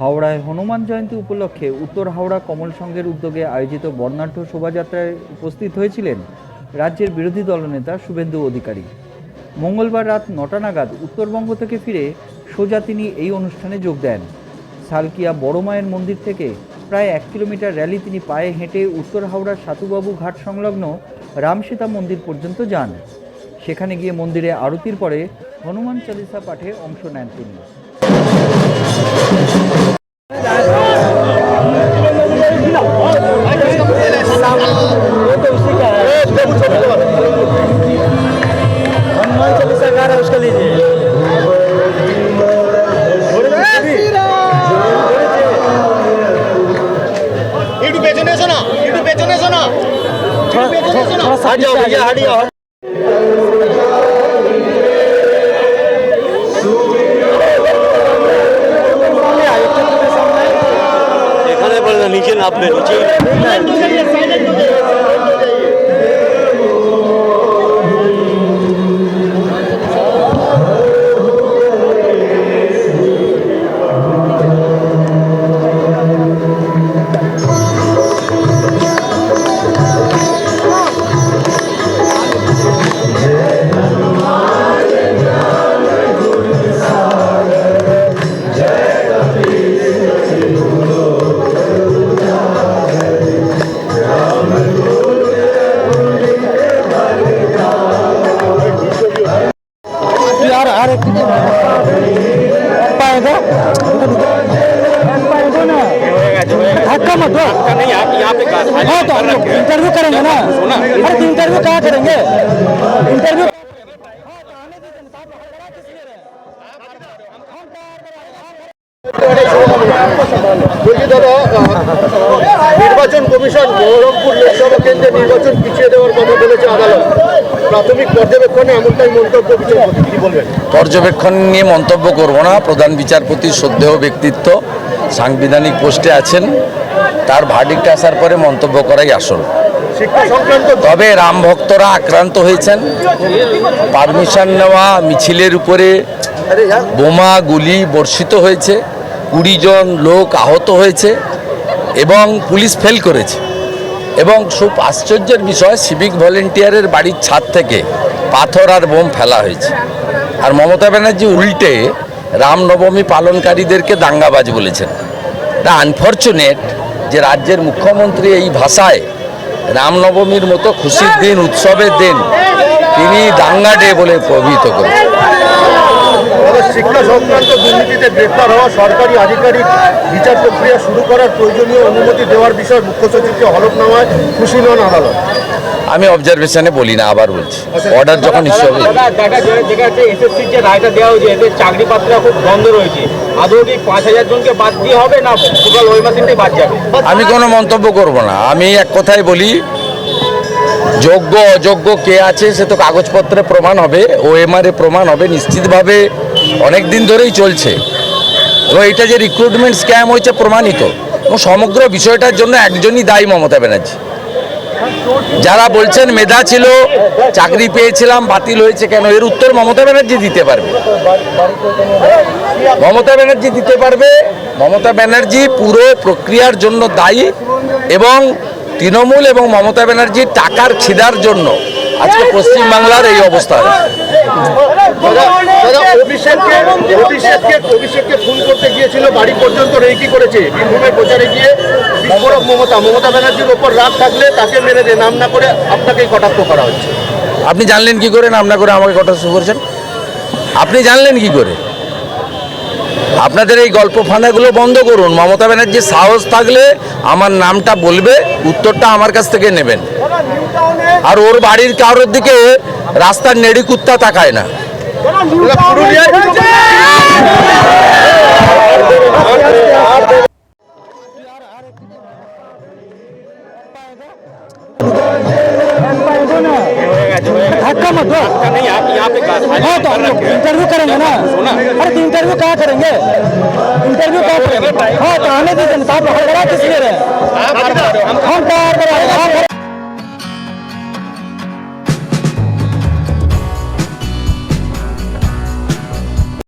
হাওড়ায় হনুমান জয়ন্তী উপলক্ষে উত্তর হাওড়া কমল সংঘের উদ্যোগে আয়োজিত বর্ণাঢ্য শোভাযাত্রায় উপস্থিত হয়েছিলেন রাজ্যের বিরোধী দলনেতা শুভেন্দু অধিকারী। মঙ্গলবার রাত নটা নাগাদ উত্তরবঙ্গ থেকে ফিরে সোজা তিনি এই অনুষ্ঠানে যোগ দেন। সালকিয়া বড় মায়ের মন্দির থেকে প্রায় এক কিলোমিটার র্যালি তিনি পায়ে হেঁটে উত্তর হাওড়ার সাতুবাবু ঘাট সংলগ্ন রামসীতা মন্দির পর্যন্ত যান। সেখানে গিয়ে মন্দিরে আরতির পরে হনুমান চালিসা পাঠে অংশ নেন তিনি हनुमान चालीसा गा रहा है उसका लीजिए একটু পেছনে এসো না একটু পেছনে এসো না थोड़ा थोड़ा थोड़ा सा हट जाओ भैया हट जाओ এখানে বলে না নিচে নামবে নিচে यार यार एक पाएगा पाएगा ना धक्का मत दो नहीं आप यहाँ पे हाँ तो हम लोग इंटरव्यू करेंगे ना अरे तो इंटरव्यू कहाँ करेंगे इंटरव्यू বলছি দাদা আহ, নির্বাচন কমিশন বহরমপুর লোকসভা কেন্দ্রে নির্বাচন প্রাথমিক পর্যবেক্ষণে এমনটাই মন্তব্য বিচারপতি বলবেন? পর্যবেক্ষণ নিয়ে মন্তব্য করব না। প্রধান বিচারপতি শ্রদ্ধেয় ব্যক্তিত্ব সাংবিধানিক পোস্টে আছেন। তার ভার্ডিক্ট আসার পরে মন্তব্য করাই আসল। তবে রাম ভক্তরা আক্রান্ত হয়েছেন। পারমিশন নেওয়া মিছিলের উপরে বোমা গুলি বর্ষিত হয়েছে। কুড়ি জন লোক আহত হয়েছে এবং পুলিশ ফেল করেছে। এবং খুব আশ্চর্যের বিষয় সিভিক ভলেন্টিয়ারের বাড়ির ছাদ থেকে পাথর আর বোম ফেলা হয়েছে। আর মমতা ব্যানার্জি উল্টে রামনবমী পালনকারীদেরকে দাঙ্গাবাজ বলেছেন। এটা আনফর্চুনেট যে রাজ্যের মুখ্যমন্ত্রী এই ভাষায় রামনবমীর মতো খুশির দিন, উৎসবের দিন তিনি দাঙ্গা ডে বলে প্রভিত করেছেন। শিক্ষা সংক্রান্ত দুর্নীতিতে গ্রেপ্তার হওয়া সরকারি আধিকারিক বিচার প্রক্রিয়া শুরু করার প্রয়োজনীয় অনুমতি দেওয়ার বিষয়ে মুখ্য সচিবকে হলফনামায় খুশি নন আদালত। আমি অবজারভেশনে বলি না আবার বলছি। অর্ডার যখন ইস্যু হবে। দেখা যায় দেখা যাচ্ছে এসএসসির যে রায়টা দেওয়া হয়েছে এতে চাকরি পাত্ররা খুব বন্ধ রয়েছে। আদৌ কি পাঁচ হাজার জনকে বাদ দিয়ে হবে না টোটাল ওই মাসিনটাই বাদ যাবে? আমি কোনো মন্তব্য করব না। আমি এক কথাই বলি যোগ্য অযোগ্য কে আছে সে তো কাগজপত্রে প্রমাণ হবে ও এমআরএ প্রমাণ হবে নিশ্চিতভাবে অনেক দিন ধরেই চলছে। এবং এটা যে রিক্রুটমেন্ট স্ক্যাম হয়েছে প্রমাণিত। এবং সমগ্র বিষয়টার জন্য একজনই দায়ী মমতা ব্যানার্জি। যারা বলছেন মেধা ছিল, চাকরি পেয়েছিলাম, বাতিল হয়েছে কেন? এর উত্তর মমতা ব্যানার্জি দিতে পারবে। মমতা ব্যানার্জি দিতে পারবে। মমতা ব্যানার্জি পুরো প্রক্রিয়ার জন্য দায়ী এবং তৃণমূল এবং মমতা ব্যানার্জির টাকার খিদার জন্য আজকে পশ্চিমবাংলার এই অবস্থা। অভিষেককে অভিষেককে অভিষেককে ফোন করতে গিয়েছিল বাড়ি পর্যন্ত রেকি করেছে। বীরভূমের প্রচারে গিয়ে বিস্ফোরক মমতা মমতা ব্যানার্জির ওপর রাগ থাকলে তাকে মেরে দে নাম না করে আপনাকেই কটাক্ষ করা হচ্ছে। আপনি জানলেন কি করে নাম না করে আমাকে কটাক্ষ করেছেন? আপনি জানলেন কি করে? আপনাদের এই গল্প ফাঁদাগুলো বন্ধ করুন। মমতা ব্যানার্জির সাহস থাকলে আমার নামটা বলবে, উত্তরটা আমার কাছ থেকে নেবেন। আর ওর বাড়ির কারোর দিকে রাস্তার নেড়ি কুত্তা তাকায় না। धक्का मत दो। नहीं आप यहाँ पे हाँ तो हम इंटरव्यू करेंगे ना। अरे तो इंटरव्यू कहाँ करेंगे? इंटरव्यू कहाँ करेंगे? हाँ तो आने दीजिए तो आप हड़बड़ा किस लिए रहे हम कहाँ हम